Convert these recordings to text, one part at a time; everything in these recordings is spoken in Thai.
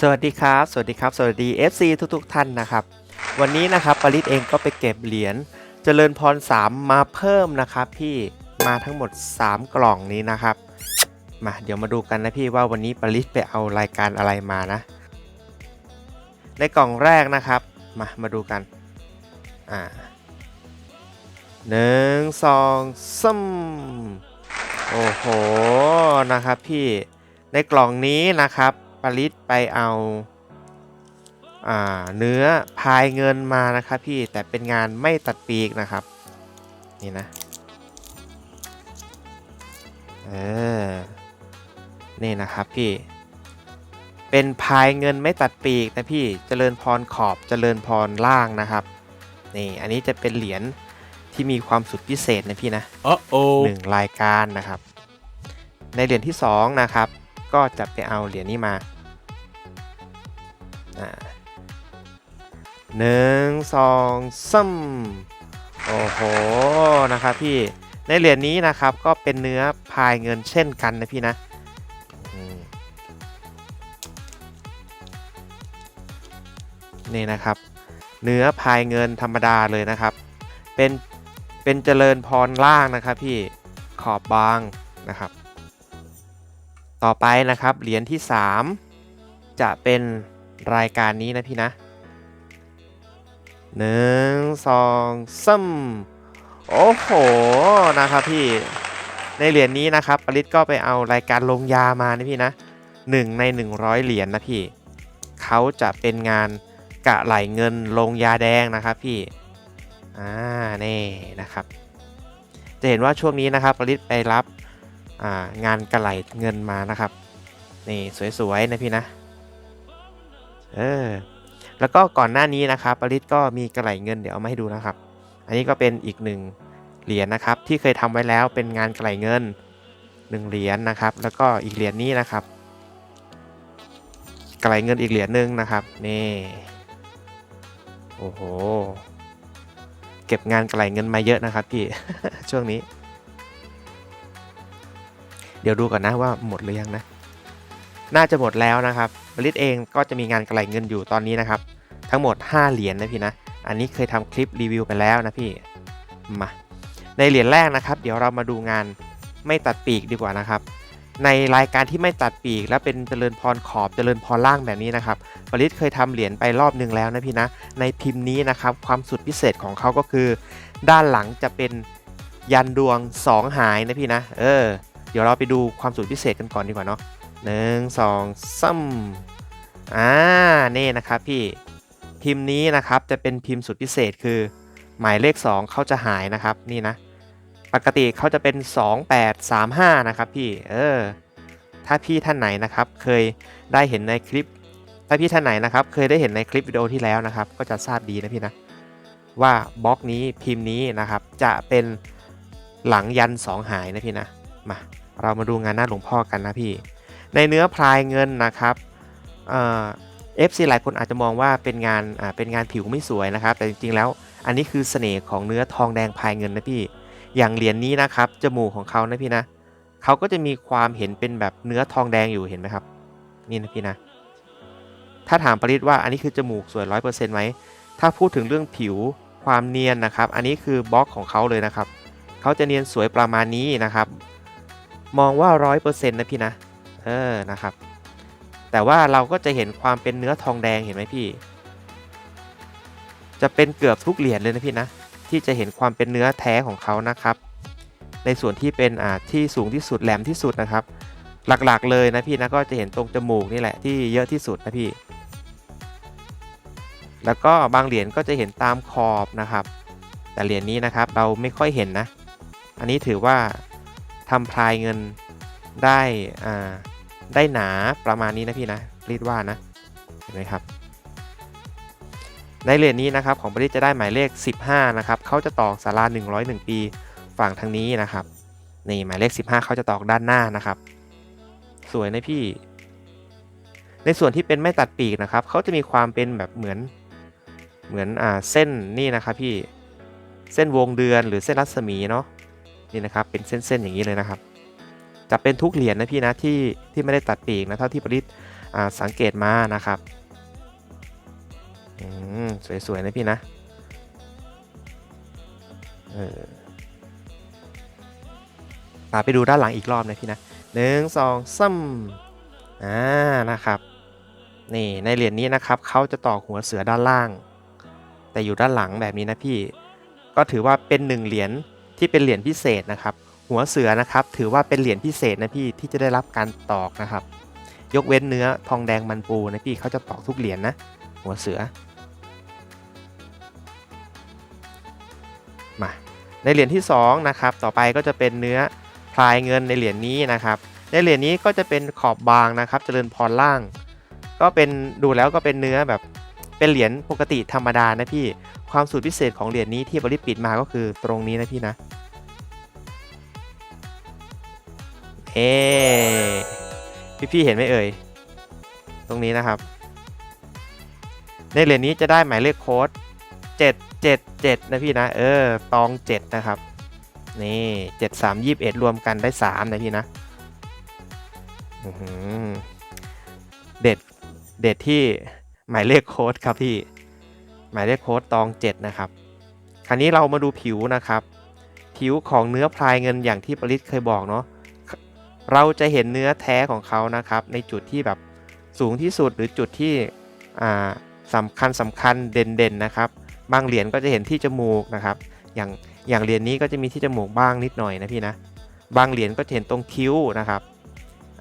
สวัสดีครับ สวัสดีครับ สวัสดี FC ทุกๆท่านนะครับ วันนี้นะครับปริศเองก็ไปเก็บเหรียญเจริญพร 3 มาเพิ่มนะครับพี่มาทั้งหมด 3 กล่องนี้นะครับ มาเดี๋ยวมาดูกันนะพี่ว่าวันนี้ปริศไปเอารายการอะไรมานะ ในกล่องแรกนะครับ มามาดูกันอ่าหนึ่งสองซ้ำโอ้โหนะครับพี่ในกล่องนี้นะครับ ริศไปเอาอ่าเนื้อพายเงินมานะครับพี่แต่เป็นงานไม่ตัดปีกนะครับ นี่นะเออนี่นะครับพี่ เป็นพายเงินไม่ตัดปีกนะพี่เจริญพรขอบเจริญพรล่างนะครับนี่อันนี้จะเป็นเหรียญที่มีความสุดพิเศษนะพี่นะ Uh หนึ่งรายการนะครับ ในเหรียญที่2นะครับก็จะไปเอาเหรียญนี้มาอ่า หนึ่งสองซ้ำโอ้โหนะครับพี่ในเหรียญนี้นะครับก็เป็นเนื้อพายเงินเช่นกันนะพี่นะนี่นะครับ เนื้อพายเงินธรรมดาเลยนะครับ เป็นเป็นเจริญพรล่างนะครับพี่ขอบบางนะครับ ต่อไปนะครับเหรียญที่ 3 จะเป็นรายการนี้นะพี่นะ หนึ่งสองซ้ำโอ้โหนะครับพี่ในเหรียญนี้นะครับปริศก็ไปเอารายการลงยามานะพี่นะหนึ่งใน 100 เหรียญนะพี่เขาจะเป็นงานกะไหลเงินลงยาแดงนะครับพี่อ่านี่นะครับ จะเห็นว่าช่วงนี้นะครับปริศไปรับางานกระไหลเงินมานะครับ นี่สวยๆนะพี่นะ เออ แล้วก็ก่อนหน้านี้นะครับปริศก็มีกระไหลเงินเดี๋ยวเอามาให้ดูนะครับ อันนี้ก็เป็นอีกหนึ่งเหรียญนะครับ ที่เคยทำไว้แล้วเป็นงานกระไหลเงินหนึ่งเหรียญนะครับ แล้วก็อีกเหรียญนี้นะครับ กระไหลเงินอีกเหรียญหนึ่งนะครับนี่โอ้โหเก็บงานกระไหลเงินมาเยอะนะครับพี่ช่วงนี้ เดี๋ยวดูก่อนนะว่าหมดหรือยังนะ น่าจะหมดแล้วนะครับบริษเองก็จะมีงานกระไหลเงินอยู่ตอนนี้นะครับ ทั้งหมด 5 เหรียญนะพี่นะ อันนี้เคยทำคลิปรีวิวไปแล้วนะพี่ มา ในเหรียญแรกนะครับ เดี๋ยวเรามาดูงานไม่ตัดปีกดีกว่านะครับ ในรายการที่ไม่ตัดปีก และเป็นเจริญพรขอบเจริญพรล่างแบบนี้นะครับปริศเคยทำเหรียญไปรอบหนึ่งแล้วนะพี่นะ ในพิมพ์นี้นะครับ ความสุดพิเศษของเขาก็คือ ด้านหลังจะเป็นยันดวง 2 หายนะพี่นะ เออ เดี๋ยวเราไปดูความสุดพิเศษกันก่อนดีกว่าเนาะ หนึ่งสองซ้ำอ่านี่นะครับพี่พิมพ์นี้นะครับจะเป็นพิมพ์สุดพิเศษคือ หมายเลข 2เขาจะหายนะครับนี่นะ ปกติเขาจะเป็น 2835 นะครับพี่เออถ้าพี่ท่านไหนนะครับเคยได้เห็นในคลิป ถ้าพี่ท่านไหนนะครับเคยได้เห็นในคลิปวิดีโอที่แล้วนะครับ ก็จะทราบดีนะพี่นะว่าบล็อกนี้พิมพ์นี้นะครับจะเป็นหลังยัน 2 หายนะพี่นะมาเรามาดูงานหน้าหลวงพ่อกันนะพี่ ในเนื้อพลายเงินนะครับเอ่อฟซีหลายคนอาจจะมองว่าเป็นงานอ่าเป็นงานผิวไม่สวยนะครับ แต่จริงๆแล้วอันนี้คือเสน่ห์ของเนื้อทองแดงพลายเงินนะพี่ อย่างเหรียญนี้นะครับจมูกของเขานะพี่นะเขาก็จะมีความเห็นเป็นแบบเนื้อทองแดงอยู่เห็นไหมครับ นี่นะพี่นะ ถ้าถามปริศว่าอันนี้คือจมูกสวยร้อยเปอร์เซ็นต์ไหมถ้าพูดถึงเรื่องผิวความเนียนนะครับ อันนี้คือบล็อกของเขาเลยนะครับเขาจะเนียนสวยประมาณนี้นะครับ มองว่าร้อยเปอร์เซ็นต์นะพี่นะ เออนะครับ แต่ว่าเราก็จะเห็นความเป็นเนื้อทองแดงเห็นไหมพี่ จะเป็นเกือบทุกเหรียญเลยนะพี่นะที่จะเห็นความเป็นเนื้อแท้ของเขานะครับ ในส่วนที่เป็นอ่าที่สูงที่สุดแหลมที่สุดนะครับ หลักๆเลยนะพี่นะก็จะเห็นตรงจมูกนี่แหละที่เยอะที่สุดนะพี่ แล้วก็บางเหรียญก็จะเห็นตามขอบนะครับ แต่เหรียญนี้นะครับเราไม่ค่อยเห็นนะ อันนี้ถือว่าทำพลายเงินได้อ่า ได้หนาประมาณนี้นะพี่นะรีดว่านะเห็นไหมครับ ในเหรียญนี้นะครับของบริษจะได้หมายเลข 15 นะครับเขาจะตอกสารา101 ปีฝั่งทางนี้นะครับนี่หมายเลข 15เขาจะตอกด้านหน้านะครับ สวยนะพี่ ในส่วนที่เป็นไม่ตัดปีกนะครับเขาจะมีความเป็นแบบเหมือนเหมือนอ่าเส้นนี่นะครับพี่เส้นวงเดือนหรือเส้นรัศมีเนาะนี่นะครับเป็นเส้นๆอย่างนี้เลยนะครับ จะเป็นทุกเหรียญนะพี่นะที่ที่ไม่ได้ตัดปีกนะเท่าที่ปริศสังเกตมานะครับอืมสวยๆนะพี่นะเออพาไปดูด้านหลังอีกรอบนะพี่นะหนึ่งสองซ้ำอ่านะครับนี่ในเหรียญนี้นะครับเขาจะตอกหัวเสือด้านล่าง แต่อยู่ด้านหลังแบบนี้นะพี่ ก็ถือว่าเป็นหนึ่งเหรียญที่เป็นเหรียญพิเศษนะครับ หัวเสือนะครับ ถือว่าเป็นเหรียญพิเศษนะพี่ที่จะได้รับการตอกนะครับ ยกเว้นเนื้อทองแดงมันปูนะพี่เขาจะตอกทุกเหรียญนะ หัวเสือ มา ในเหรียญที่2นะครับต่อไปก็จะเป็นเนื้อพลายเงินในเหรียญนี้นะครับ ในเหรียญนี้ก็จะเป็นขอบบางนะครับ เจริญพรล่าง ก็เป็นดูแล้วก็เป็นเนื้อแบบเป็นเหรียญปกติธรรมดานะพี่ ความสูตรพิเศษของเหรียญนี้ที่บริปิดมาก็คือตรงนี้นะพี่นะ เอ๊พี่พี่ๆเห็นไหมเอ่ย ตรงนี้นะครับ ในเหรียญนี้จะได้หมายเลขโค้ด 777 นะพี่นะ เออ ตอง 7 นะครับ นี่ 7 3 21 รวมกันได้ 3 นะพี่นะเด็ด เด็ดที่หมายเลขโค้ดครับพี่ หมายเลขโค้ดตอง 7 นะครับ คราวนี้เรามาดูผิวนะครับ ผิวของเนื้อพลายเงินอย่างที่ปริศเคยบอกเนาะ เราจะเห็นเนื้อแท้ของเขานะครับ ในจุดที่แบบสูงที่สุดหรือจุดที่อ่าสำคัญสำคัญเด่นๆนะครับ บางเหรียญก็จะเห็นที่จมูกนะครับ อย่างอย่างเหรียญนี้ก็จะมีที่จมูกบ้างนิดหน่อยนะพี่นะ บางเหรียญก็จะเห็นตรงคิ้วนะครับ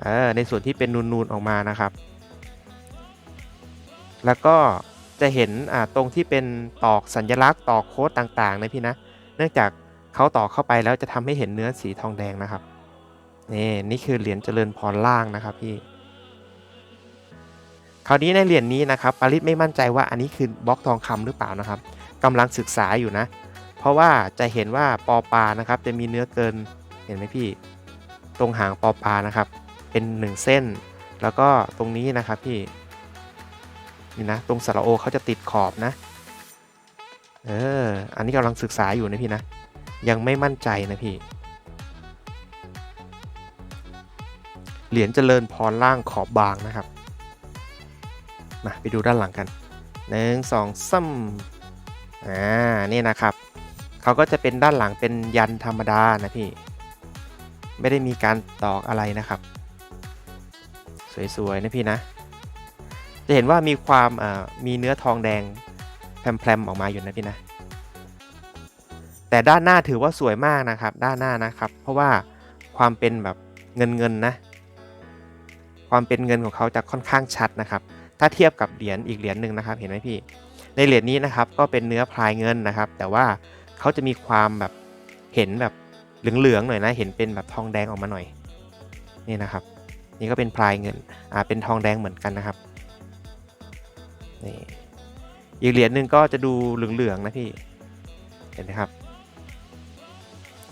เออในส่วนที่เป็นนูนๆออกมานะครับ แล้วก็จะเห็นตรงที่เป็นตอกสัญลักษณ์ตอกโค้ดต่างๆนะพี่นะ เนื่องจากเขาตอกเข้าไปแล้วจะทำให้เห็นเนื้อสีทองแดงนะครับ นี่นี่คือเหรียญเจริญพรล่างนะครับพี่คราวนี้ในเหรียญนี้นะครับปาริสไม่มั่นใจว่าอันนี้คือบล็อกทองคำหรือเปล่านะครับกำลังศึกษาอยู่นะ เพราะว่าจะเห็นว่าปอปลานะครับ จะมีเนื้อเกินเห็นไหมพี่ ตรงหางปอปลานะครับ เป็น 1 เส้น แล้วก็ตรงนี้นะครับพี่นี่นะตรงสระโอเขาจะติดขอบนะ เออ อันนี้กำลังศึกษาอยู่นะพี่นะ ยังไม่มั่นใจนะพี่ เหรียญเจริญพรล่างขอบบางนะครับมาไปดูด้านหลังกันหนึ่งสองซ้ำอ่านี่นะครับเขาก็จะเป็นด้านหลังเป็นยันธรรมดานะพี่ ไม่ได้มีการตอกอะไรนะครับ สวย ๆ นะพี่นะ จะเห็นว่ามีความมีเนื้อทองแดงแพรมๆออกมาอยู่นะพี่นะ แต่ด้านหน้าถือว่าสวยมากนะครับ ด้านหน้านะครับ เพราะว่าความเป็นแบบเงินเงินนะ ความเป็นเงินของเขาจะค่อนข้างชัดนะครับ ถ้าเทียบกับเหรียญอีกเหรียญหนึ่งนะครับ เห็นไหมพี่ ในเหรียญนี้นะครับก็เป็นเนื้อพลายเงินนะครับ แต่ว่าเขาจะมีความแบบเห็นแบบเหลืองๆหน่อยนะ เห็นเป็นแบบทองแดงออกมาหน่อย นี่นะครับ นี่ก็เป็นพลายเงิน อ่า เป็นทองแดงเหมือนกันนะครับ นี่อีกเหรียญหนึ่งก็จะดูเหลืองๆนะพี่ เห็นไหมครับ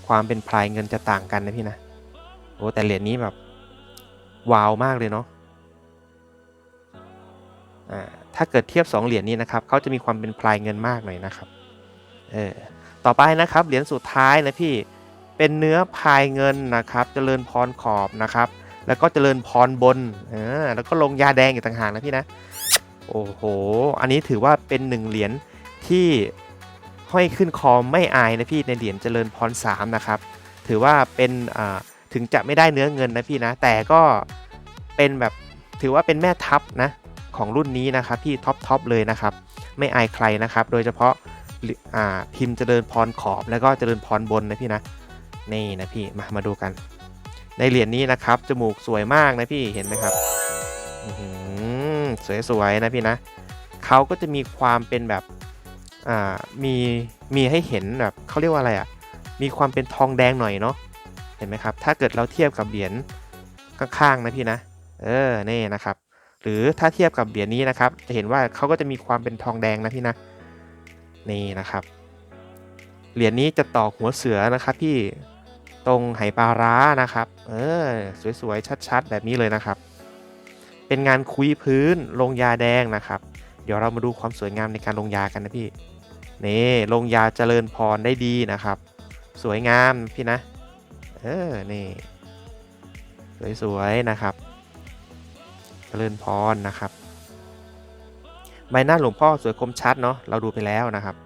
ความเป็นพลายเงินจะต่างกันนะพี่นะ โอ้แต่เหรียญนี้แบบ ว้าวมากเลยเนาะถ้าเกิดเทียบ 2 เหรียญนี้นะครับเขาจะมีความเป็นพลายเงินมากหน่อยนะครับเออต่อไปนะครับเหรียญสุดท้ายนะพี่เป็นเนื้อพายเงินนะครับเจริญพรขอบนะครับ แล้วก็เจริญพรบนเออแล้วก็ลงยาแดงอีกต่างหากนะพี่นะโอ้โห อันนี้ถือว่าเป็นหนึ่งเหรียญที่ห้อยขึ้นคอไม่อายนะพี่ในเหรียญเจริญพร3นะครับ ถือว่าเป็นอ่า ถึงจะไม่ได้เนื้อเงินนะพี่นะ แต่ก็เป็นแบบถือว่าเป็นแม่ทัพนะของรุ่นนี้นะครับพี่ท็อปทอปเลยนะครับ ไม่อายใครนะครับ โดยเฉพาะอ่าพิมพ์เจริญพรขอบแล้วก็เจริญพรบนนะพี่นะนี่นะพี่มามาดูกัน ในเหรียญนี้นะครับจมูกสวยมากนะพี่เห็นไหมครับสวยๆนะพี่นะเขาก็จะมีความเป็นแบบอ่ามีมีให้เห็นแบบเขาเรียกว่าอะไรอะมีความเป็นทองแดงหน่อยเนาะ ห็นไหมครับ ถ้าเกิดเราเทียบกับเหรียญข้างๆนะพี่นะ เออ นี่นะครับ หรือถ้าเทียบกับเหรียญนี้นะครับ จะเห็นว่าเขาก็จะมีความเป็นทองแดงนะพี่นะ นี่นะครับ เหรียญนี้จะต่อหัวเสือนะครับพี่ ตรงไหปลาร้านะครับ เออ สวยๆ ชัดๆ แบบนี้เลยนะครับ เป็นงานคุยพื้นลงยาแดงนะครับ เดี๋ยวเรามาดูความสวยงามในการลงยากันนะพี่ นี่ลงยาเจริญพรได้ดีนะครับ สวยงามพี่นะ เออ นี่ สวยๆ นะครับเจริญพรนะครับ ใบหน้าหลวงพ่อสวยคมชัดเนาะ เราดูไปแล้วนะครับ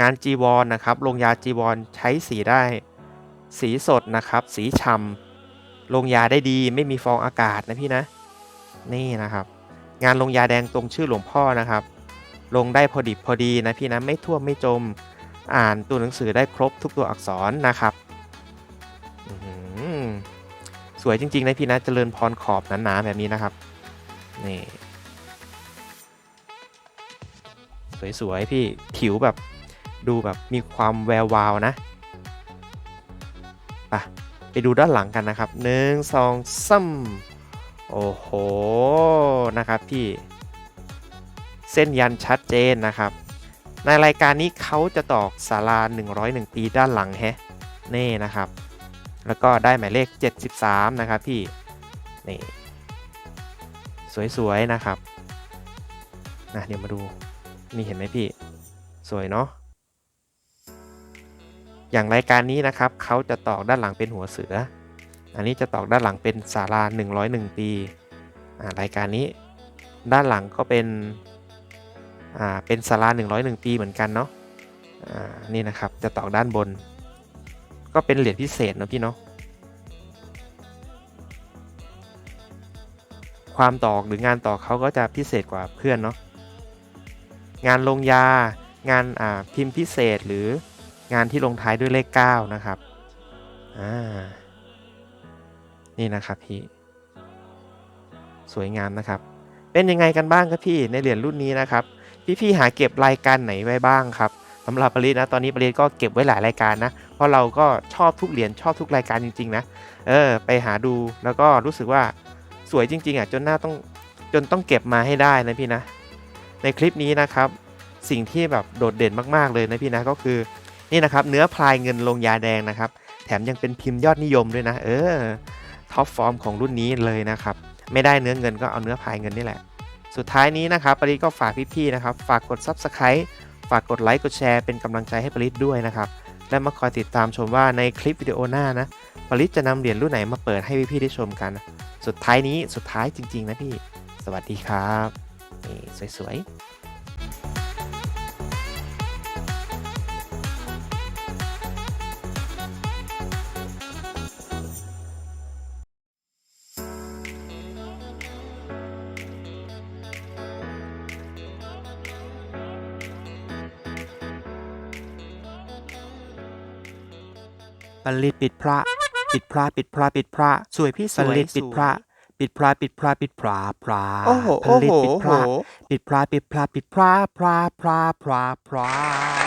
งานจีวรนะครับ ลงยาจีวรใช้สีได้ สีสดนะครับ สีฉ่ำลงยาได้ดีไม่มีฟองอากาศนะพี่นะ นี่นะครับ งานลงยาแดงตรงชื่อหลวงพ่อนะครับ ลงได้พอดิบพอดีนะพี่นะ ไม่ท่วมไม่จม อ่านตัวหนังสือได้ครบทุกตัวอักษรนะครับ สวยจริงๆนะพี่นะเจริญพรขอบหนาๆแบบนี้นะครับนี่สวยๆพี่ผิวแบบดูแบบมีความแวววาวนะไปไปดูด้านหลังกันนะครับหนึ่งสองซ้ำโอ้โหนะครับพี่เส้นยันชัดเจนนะครับ ในรายการนี้เขาจะตอกศาลา 101 ปีด้านหลังแฮะนี่นะครับ แล้วก็ได้หมายเลข 73 นะครับพี่ นี่ สวย ๆ นะครับนะเดี๋ยวมาดู นี่เห็นไหมพี่ สวยเนาะ อย่างรายการนี้นะครับ เขาจะตอกด้านหลังเป็นหัวเสือ อันนี้จะตอกด้านหลังเป็นศาลา101 ปีอ่ารายการนี้ด้านหลังก็เป็นอ่าเป็นศาลา101 ปีเหมือนกันเนาะอ่านี่นะครับ จะตอกด้านบน ก็เป็นเหรียญพิเศษนะพี่เนาะความตอกหรืองานตอกเขาก็จะพิเศษกว่าเพื่อนเนาะงานลงยางานอ่าพิมพ์พิเศษหรืองานที่ลงท้ายด้วยเลข 9 นะครับอ่านี่นะครับพี่สวยงามนะครับ เป็นยังไงกันบ้างครับพี่ในเหรียญรุ่นนี้นะครับ พี่ๆหาเก็บรายการไหนไว้บ้างครับ สำหรับปริศนะตอนนี้ปริศก็เก็บไว้หลายรายการนะ เพราะเราก็ชอบทุกเหรียญชอบทุกรายการจริง ๆ นะ เออ ไปหาดูแล้วก็รู้สึกว่าสวยจริง ๆ อะ จนหน้าต้องจนต้องเก็บมาให้ได้นะพี่นะ ในคลิปนี้นะครับ สิ่งที่แบบโดดเด่นมากๆเลยนะพี่นะก็คือนี่นะครับเนื้อพลายเงินลงยาแดงนะครับ แถมยังเป็นพิมพ์ยอดนิยมด้วยนะ เออท็อปฟอร์มของรุ่นนี้เลยนะครับ ไม่ได้เนื้อเงินก็เอาเนื้อพลายเงินนี่แหละ สุดท้ายนี้นะครับปริศก็ฝากพี่ๆนะครับ ฝากกด Subscribe ฝากกดไลค์กดแชร์เป็นกำลังใจให้ปริศด้วยนะครับ และมาคอยติดตามชมว่าในคลิปวิดีโอหน้านะปริศจะนำเหรียญรุ่นไหนมาเปิดให้พี่ๆได้ชมกัน สุดท้ายนี้สุดท้ายจริง ๆ นะพี่ สวัสดีครับนี่สวยๆ ปริตปิดพระ ปิดพระปิดพระปิดพระ สวยพี่สปวยริตปิดพระ ปิดพระปิดพระปิดพระพระโอ้โหผโอ้ลิตโหปิดโอ้พโหระปิดพระปิดพระปิดพระพระพระพระพระ